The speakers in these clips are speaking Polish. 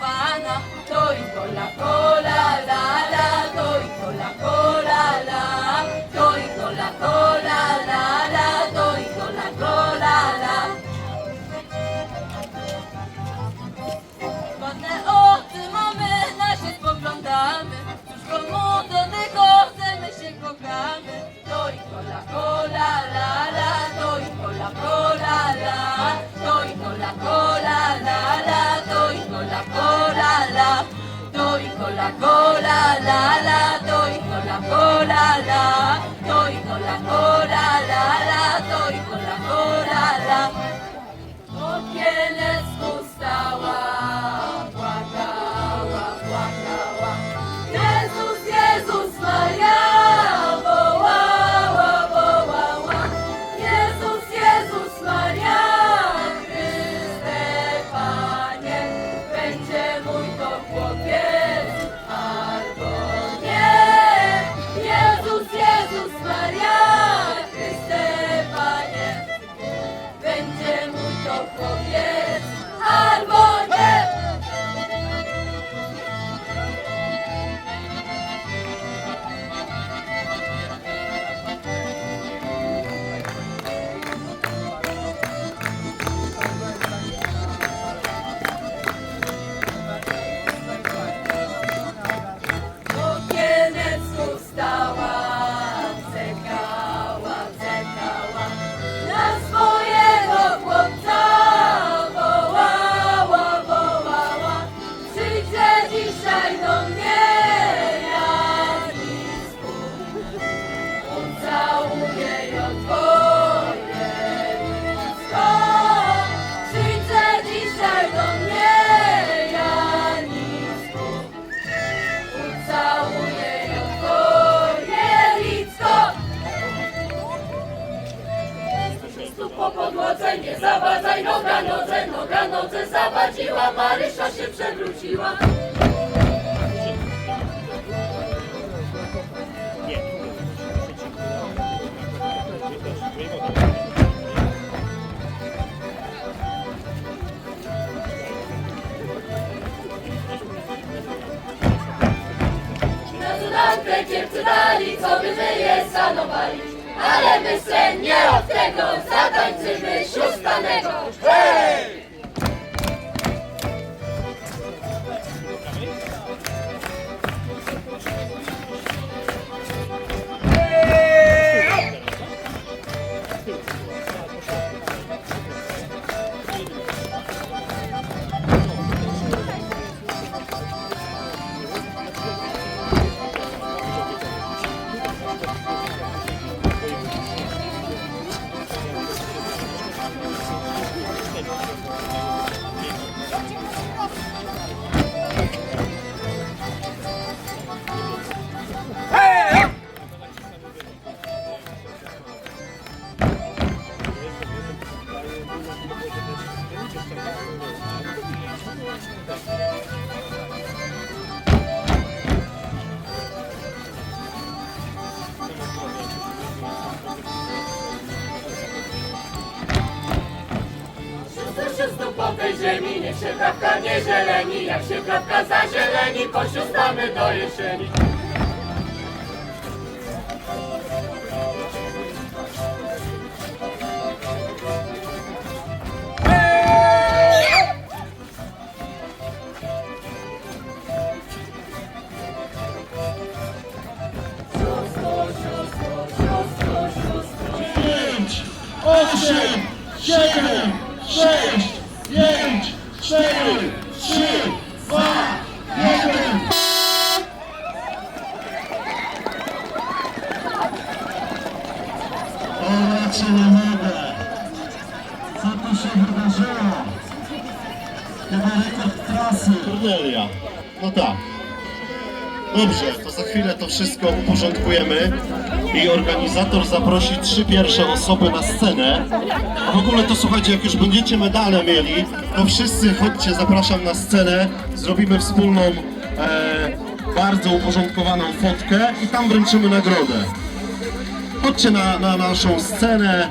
campana, chorizo la cola, la la, chorizo la cola, la, chorizo la cola, la la. con la cola la la, doy con la cola la, doy con la cola la. Podłodze nie zawadzaj, noga nodze, noga nodze zawadziła, Marysia się przewróciła. Kiepcy dali, co by my je sanowali. Ale my se nie od tego zatańczymy siustanego. Siostro, siostro, po tej ziemi, niech się trawka nie zieleni, jak się trawka zazieleni, posiostamy do jesieni. Pięć, osiem, siedem, sześć, pięć, cztery, trzy, dwa, jeden. O, raczej nie mogę. Co tu się wydarzyło? Chyba rekord trasy. Kornelia. No tak. Dobrze, to za chwilę to wszystko uporządkujemy i organizator zaprosi trzy pierwsze osoby na scenę. A w ogóle to słuchajcie, jak już będziecie medale mieli, to wszyscy chodźcie, zapraszam na scenę, zrobimy wspólną, e, bardzo uporządkowaną fotkę i tam wręczymy nagrodę. Chodźcie na, na naszą scenę,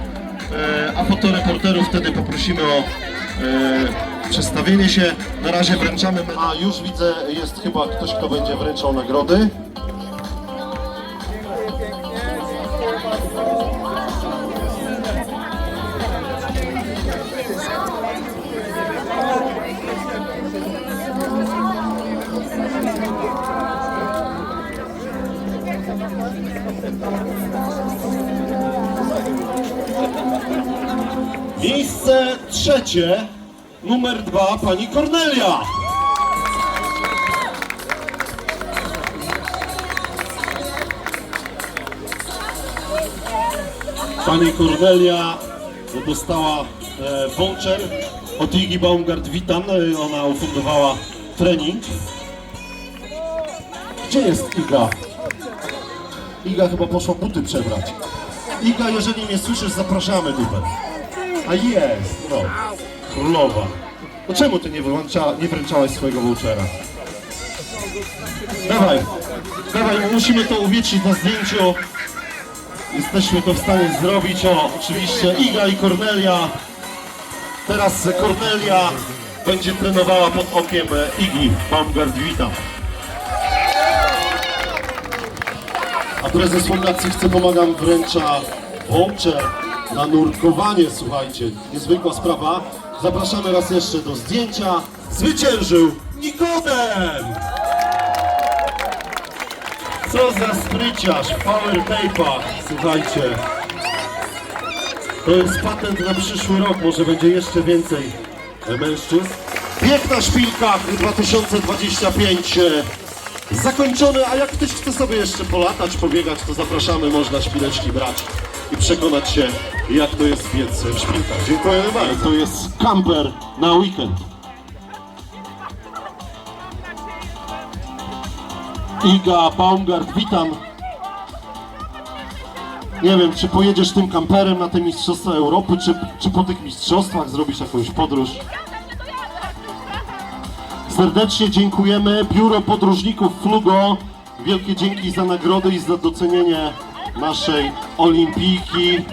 e, a fotoreporterów wtedy poprosimy o e, Przestawienie się, na razie wręczamy. A już widzę, jest chyba ktoś, kto będzie wręczał nagrody. Trzecie, numer dwa, pani Kornelia. Pani Kornelia dostała e, voucher od Igi Baumgart Witan. E, Ona ufundowała trening. Gdzie jest Iga? Iga chyba poszła buty przebrać. Iga, jeżeli mnie słyszysz, zapraszamy tutaj. A jest, no. Królowa. No czemu ty nie, włącza, nie wręczałaś swojego vouchera? Dawaj, dawaj, musimy to uwiecznić na zdjęciu. Jesteśmy to w stanie zrobić. O, oczywiście Iga i Kornelia. Teraz Kornelia będzie trenowała pod okiem Igi Baumgart Witam. A prezes Fundacji Chce Pomagam wręcza voucher na nurkowanie, słuchajcie, niezwykła sprawa. Zapraszamy raz jeszcze do zdjęcia. Zwyciężył Nikodem! Co za spryciarz w power tape'ach, słuchajcie. To jest patent na przyszły rok, może będzie jeszcze więcej mężczyzn. Bieg na szpilkach 2025 e, zakończony, a jak ktoś chce sobie jeszcze polatać, pobiegać, to zapraszamy, można szpileczki brać i przekonać się, jak to jest biec w szpilkach. Dziękujemy bardzo. To jest kamper na weekend. Iga Baumgart, witam. Nie wiem, czy pojedziesz tym kamperem na te Mistrzostwa Europy, czy, czy po tych mistrzostwach zrobisz jakąś podróż. Serdecznie dziękujemy. Biuro Podróżników Flugo. Wielkie dzięki za nagrody i za docenienie naszej olimpijki.